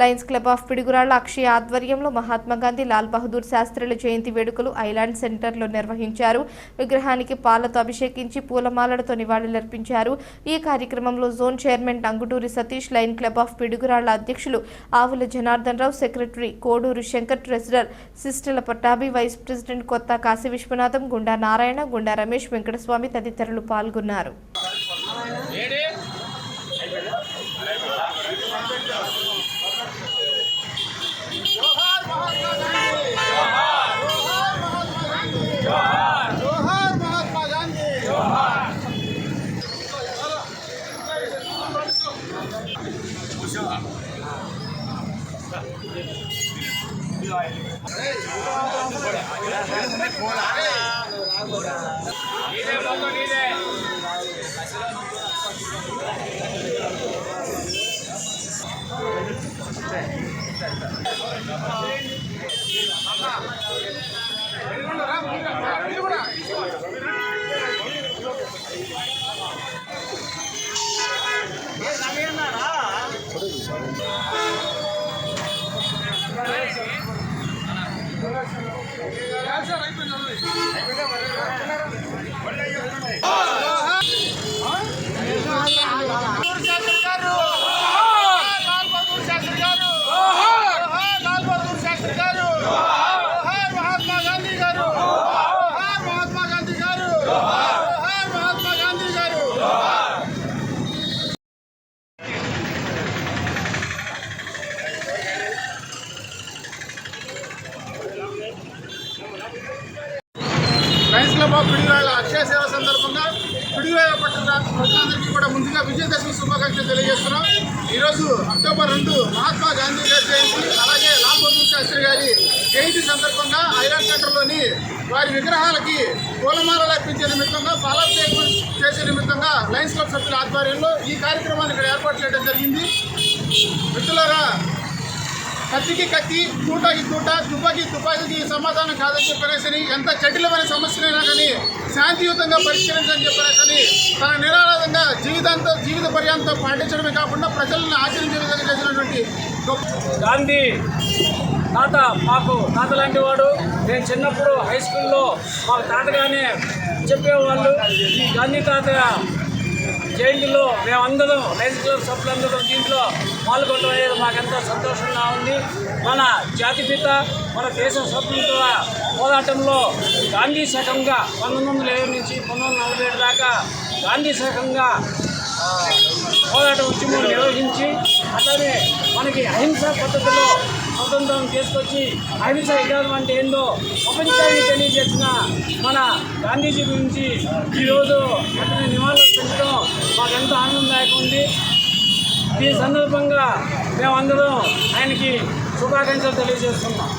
Lions club of Piduguralla Akshaya ఆధ్వర్యంలో మహాత్మాగాంధీ లాల్ బహదూర్ శాస్త్రుల జయంతి వేడుకలు ఐలాండ్ సెంటర్లో నిర్వహించారు. విగ్రహానికి పాలతో అభిషేకించి పూలమాలలతో నివాళులర్పించారు. ఈ కార్యక్రమంలో zone chairman Tanguturi Satish lion club of Piduguralla అధ్యక్షులు Avula Janardhan Rao secretary Koduru Shankar treasurer Sistla Pattabhi vice president Kotha Kashi Vishwanatham గుండా నారాయణ గుండా రమేష్ వెంకటస్వామి తదితరులు పాల్గొన్నారు. నీదే అయిపోయింది లయన్స్ పిడుగురాయల అక్షయ సేవ సందర్భంగా పిడుగురాయల పట్టణ ప్రజలందరికీ కూడా ముందుగా విజయదశమి శుభాకాంక్షలు తెలియజేస్తున్నాం. ఈరోజు అక్టోబర్ రెండు మహాత్మా గాంధీ గారి జయంతి అలాగే లాల్ బహదూర్ శాస్త్రి గారి జయంతి సందర్భంగా ఐరన్ సెంటర్లోని వారి విగ్రహాలకి పూలమాలలు అర్పించే నిమిత్తంగా పాలాభిషేకం చేసే నిమిత్తంగా లయన్స్ క్లబ్ సభ్యుల ఆధ్వర్యంలో ఈ కార్యక్రమాన్ని ఇక్కడ ఏర్పాటు చేయడం జరిగింది. మిత్రులారా కత్తికి కత్తి తూటకి తూట తుపాకి తుపాకీకి సమాధానం కాదని చెప్పనేసని ఎంత జటిలమైన సమస్యలైనా కానీ శాంతియుతంగా పరిష్కరించని చెప్పనేసని తన నిరాధారంగా జీవితాంతం జీవిత పర్యాంతం పాటించడమే కాకుండా ప్రజలను ఆచరించే విధంగా చేసినటువంటి గాంధీ తాత మాకు తాత లాంటి వాడు. నేను చిన్నప్పుడు హై స్కూల్లో మాకు తాతగానే చెప్పేవాళ్ళు. ఈ గాంధీ తాత జయంతిలో మేమందరం రైతు క్లబ్ సభ్యులందరం దీంట్లో పాల్గొనడం అనేది మాకెంతో సంతోషంగా ఉంది. మన జాతిపిత మన దేశ స్వతంత్ర పోరాటంలో గాంధీ శకంగా పంతొమ్మిది వందల ఏడు నుంచి పంతొమ్మిది వందల నలభై ఏడు దాకా గాంధీ శకంగా పోరాట ఉద్యమం నిర్వహించి అతనే మనకి అహింసా పద్ధతిలో స్వతంత్రం తీసుకొచ్చి అహింస విధానం అంటే ఏందో ప్రపంచానికి తెలియజేసిన మన గాంధీజీ గురించి ఈరోజు అతని నివాళులు పెంచడం మాకెంతో ఆనందదాయకం ఉంది ఈ సందర్భంగా మేమందరం ఆయనకి శుభాకాంక్షలు తెలియజేస్తున్నాం.